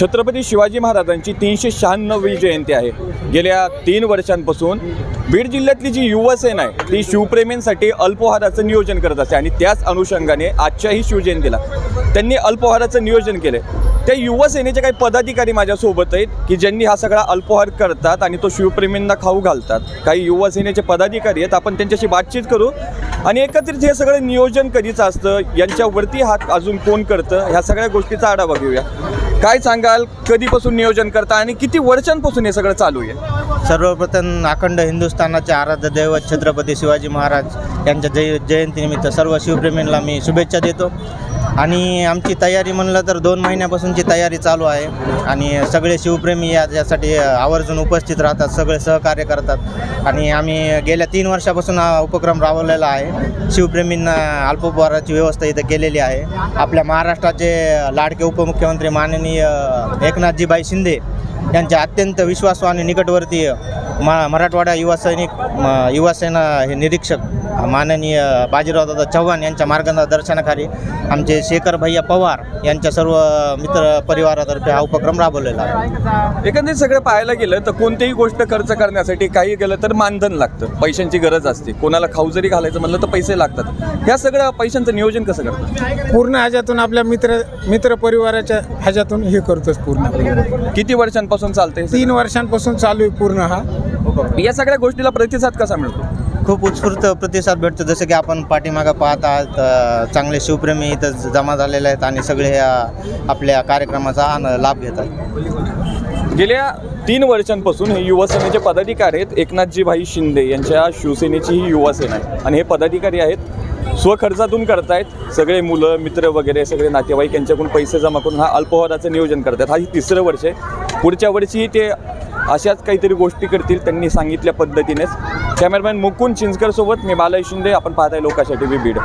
छत्रपती शिवाजी महाराजांची तीनशे शहाण्णवी जयंती आहे. गेल्या तीन वर्षांपासून बीड जिल्ह्यातली जी युवासेना आहे ती शिवप्रेमींसाठी अल्पोहाराचं नियोजन करत असते आणि त्याच अनुषंगाने आजच्याही शिवजयंतीला त्यांनी अल्पोहाराचं नियोजन केलं त्या युवासेनेचे काही पदाधिकारी माझ्यासोबत आहेत की ज्यांनी हा सगळा अल्पोहार करतात आणि तो शिवप्रेमींना खाऊ घालतात. काही युवासेनेचे पदाधिकारी आहेत आपण त्यांच्याशी बातचीत करू. आणि एकत्रित हे सगळं नियोजन कधीचं असतं यांच्यावरती हात अजून कोण करतं ह्या सगळ्या गोष्टीचा आढावा घेऊया. काय सांगाल कधीपासून नियोजन करता आणि किती वर्षांपासून हे सगळं चालू आहे? सर्वप्रथम अखंड हिंदुस्थानाचे आराध्य दैवत छत्रपती शिवाजी महाराज यांच्या जय जयंतीनिमित्त सर्व शिवप्रेमींना मी शुभेच्छा देतो. आणि आमची तयारी म्हणलं तर दोन महिन्यापासूनची तयारी चालू आहे. आणि सगळे शिवप्रेमी या यासाठी आवर्जून उपस्थित राहतात सगळे सहकार्य करतात. आणि आम्ही गेल्या तीन वर्षापासून हा उपक्रम राबवलेला आहे. शिवप्रेमींना अल्पोपहाराची व्यवस्था इथं केलेली आहे. आपल्या महाराष्ट्राचे लाडके उपमुख्यमंत्री माननीय एकनाथजीबाई शिंदे यांच्या अत्यंत विश्वासू आणि निकटवर्तीय मा मराठवाडा युवा सैनिक म- हे निरीक्षक माननीय बाजीरावदादा चव्हाण यांच्या मार्गदर्शनाखाली आमचे शेखर भैया पवार यांच्या सर्व मित्र परिवारातर्फे हा उपक्रम राबवलेला आहे. एकंदरीत सगळं पाहायला गेलं तर कोणतीही गोष्ट खर्च करण्यासाठी काही गेलं तर मानधन लागतं पैशांची गरज असते. कोणाला खाऊ जरी घालायचं म्हणलं तर पैसे लागतात. ह्या सगळ्या पैशांचं नियोजन कसं करतात? पूर्ण ह्याच्यातून आपल्या मित्र मित्र परिवाराच्या ह्याच्यातून हे करतोच पूर्ण. किती वर्षांपासून चालते तीन वर्षांपासून चालू आहे पूर्ण हा. या सगळ्या गोष्टीला प्रतिसाद कसा मिळतो? खूप उत्स्फूर्त प्रतिसाद भेटतो. जसं की आपण पाठीमागं पाहत आहात चांगले शिवप्रेमी इथं जमा झालेले आहेत आणि सगळे या आपल्या कार्यक्रमाचा आन- लाभ घेतात गेल्या तीन वर्षांपासून हे युवासेनेचे पदाधिकारी आहेत एकनाथजी भाई शिंदे. यांच्या शिवसेनेची ही युवासेना आहे. आणि हे पदाधिकारी आहेत स्वखर्चातून करतायत. सगळे मुलं मित्र वगैरे सगळे नातेवाईक यांच्याकडून पैसे जमा करून हा अल्पवादाचं नियोजन करतात. हा ही तिसरं वर्ष आहे. पुढच्या वर्षी ते अशाच काहीतरी गोष्टी करतील त्यांनी सांगितल्या पद्धतीनेच. कॅमेरामॅन मुकुंद चिंचकरसोबत मी बालय शिंदे. आपण पाहताय लोकांसाठी बीड